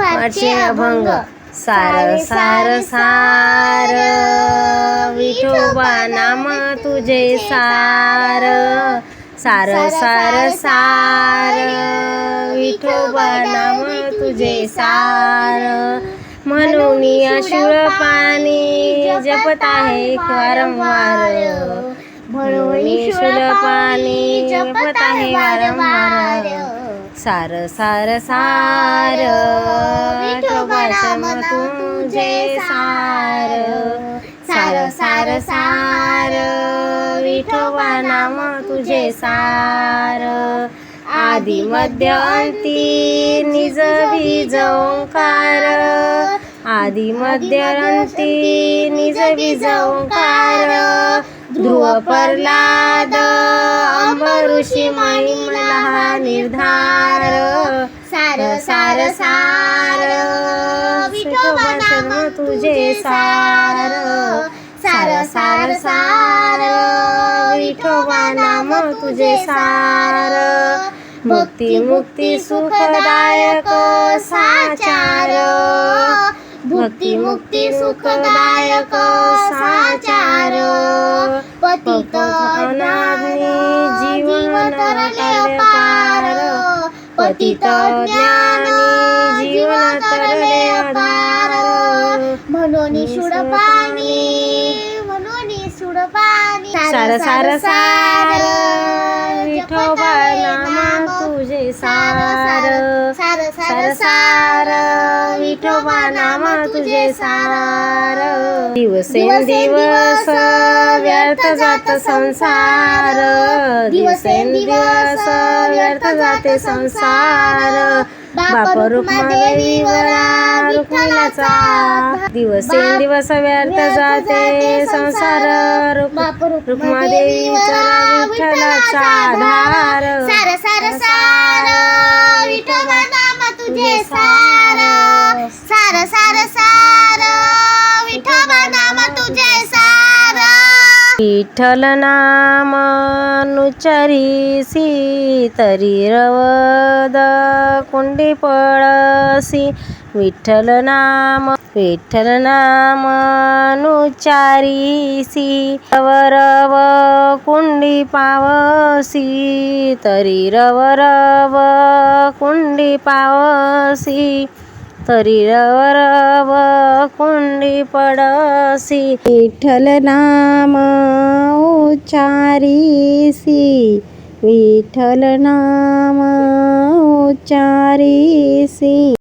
वाचे अभंग. सार सार सार विठोबा नाम तुझे सार. सार. सार सार विठोबा नाम तुझे सार. म्हणून अशुळ पाणी जपत आहे वारंवार. म्हणून शुळ पाणी जपत आहे वारंवार. सार सार सार विठोबा नाम तुझे सार। सार सार सार विठोबा नाम तुझे सार। आदि मध्य अंती निज बीज ओंकार। आदि मध्य अंती निज बीज ओंकार। ध्रुव प्रल्हाद अंब ऋषी महिमला निर्धार। सार सार सार। विठोबा नाम तुझे सार। सार सार सार। विठोबा नाम तुझे सार। मुक्ती मुक्ती सुखदायक साचार। भक्ती मुक्ती सुखदायक साचार। पतित अनाग्नी जीव तरले पार पतित ज्ञानी जीवन तरले पार म्हणून शुड पाणी म्हणून शुड पाणी. सार सार सार विठोबा नाम तुझे सार. सार सार सार विठोबा नाम तुझे सार. दिवसेंदिवस व्यर्थ जात संसार. दिवसेंदिवस व्यर्थ जाते संसार. बाप रुक्मादेवीवरा रुक्मिणाचा. दिवसेंदिवस व्यर्थ जाते संसार. बाप रुक्मादेवीचा विठ्ठलाचा आधार सार सार सार. विठ्ठल नाम अनुचरीसी तरी रवद कुंडी पळसी. विठ्ठल नाम विठ्ठल नाम अनुचारीसी रवरव कुंडी पावसी. तरी रवरव कुंडी पावसी. तरी रव रव कुंडी पडसी विठ्ठल नाम उच्चारीसी विठ्ठल नाम उच्चारीसी